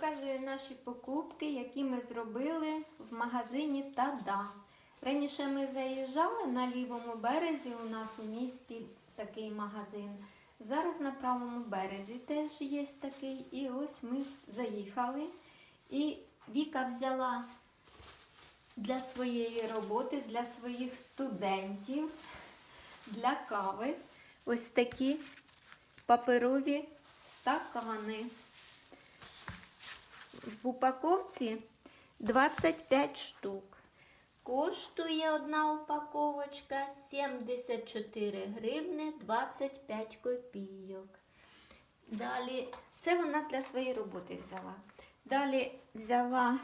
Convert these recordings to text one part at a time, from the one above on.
Показую наші покупки, які ми зробили в магазині Тада. Раніше ми заїжджали на лівому березі. У нас у місті такий магазин. Зараз на правому березі теж є такий. І ось ми заїхали. І Віка взяла для своєї роботи, для своїх студентів, для кави ось такі паперові стакани. В упаковці 25 штук. Коштує одна упаковочка 74 гривни 25 копійок. Далі, це вона для своєї роботи взяла. Далі взяла,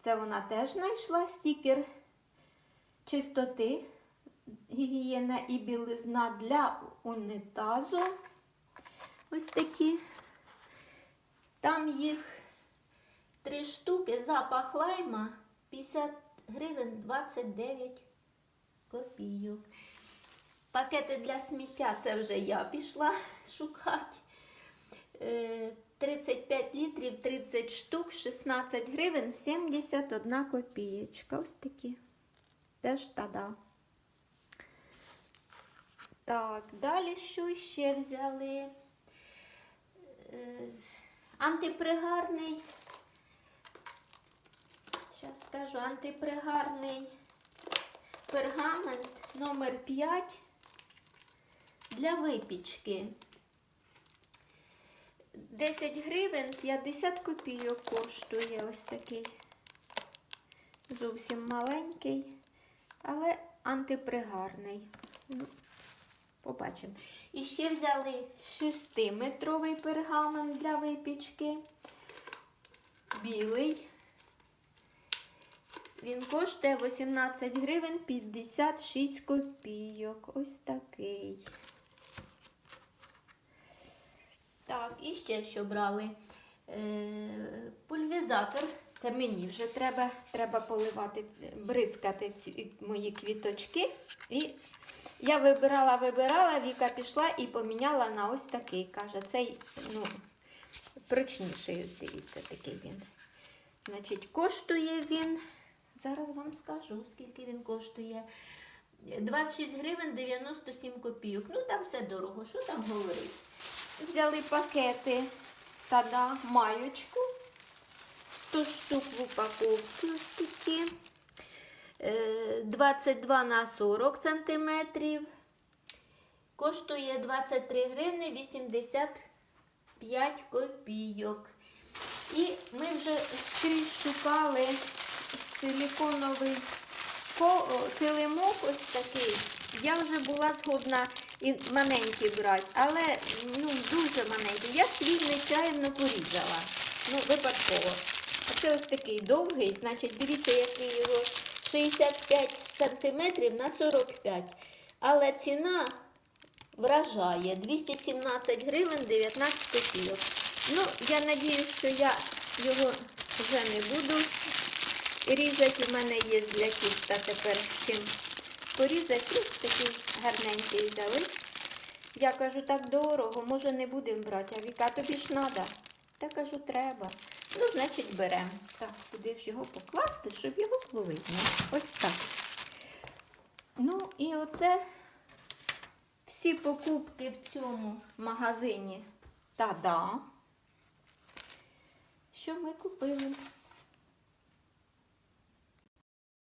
це вона теж знайшла стікер чистоти, гігієна і білизна для унітазу. Ось такі. Там їх три штуки, запах лайма 50 гривень 29 копійок. Пакети для сміття це вже я пішла шукати. Е, 35 літрів, 30 штук, 16 гривень, 71 копієчка. Ось такі. Теж тада. Так, далі що ще взяли? Антипригарний. Зараз скажу, антипригарний пергамент номер 5 для випічки. 10 гривень 50 копійок коштує ось такий. Зовсім маленький, але антипригарний. Побачимо. І ще взяли 6-метровий пергамент для випічки. Білий. Він коштує 18 гривень 56 копійок. Ось такий. Так, і ще що брали. Е, пульвізатор. Це мені вже треба, треба поливати, бризкати ці мої квіточки. І я вибирала, вибирала, Віка пішла і поміняла на ось такий. Каже, цей ну, прочніший, дивіться, такий він. Значить, коштує він, зараз вам скажу, скільки він коштує. 26 гривень 97 копійок. Ну, там все дорого, що там говорить. Взяли пакети тада маючку. 100 штук в упаковці ось такі. Е, 22 на 40 сантиметрів. Коштує 23 гривни 85 копійок. І ми вже скрізь шукали силіконовий килимок ось такий. Я вже була згодна і маленький брати, але ну, дуже маленький. Я свій нечаянно порізала. Ну, випадково. Це ось такий довгий, значить, дивіться, який його 65 сантиметрів на 45. Але ціна вражає 217 гривень 19 копійок. Ну, я надіюсь, що я його вже не буду різати. У мене є для тіста тепер чим порізати. Ось такий гарненький взяли. Я кажу, так дорого, може не будемо брати. А Віка, тобі ж треба. Та кажу, треба. Ну, значить, беремо. Так, куди ж його покласти, щоб його було видно. Ось так. Ну, і оце всі покупки в цьому магазині Тада. Що ми купили?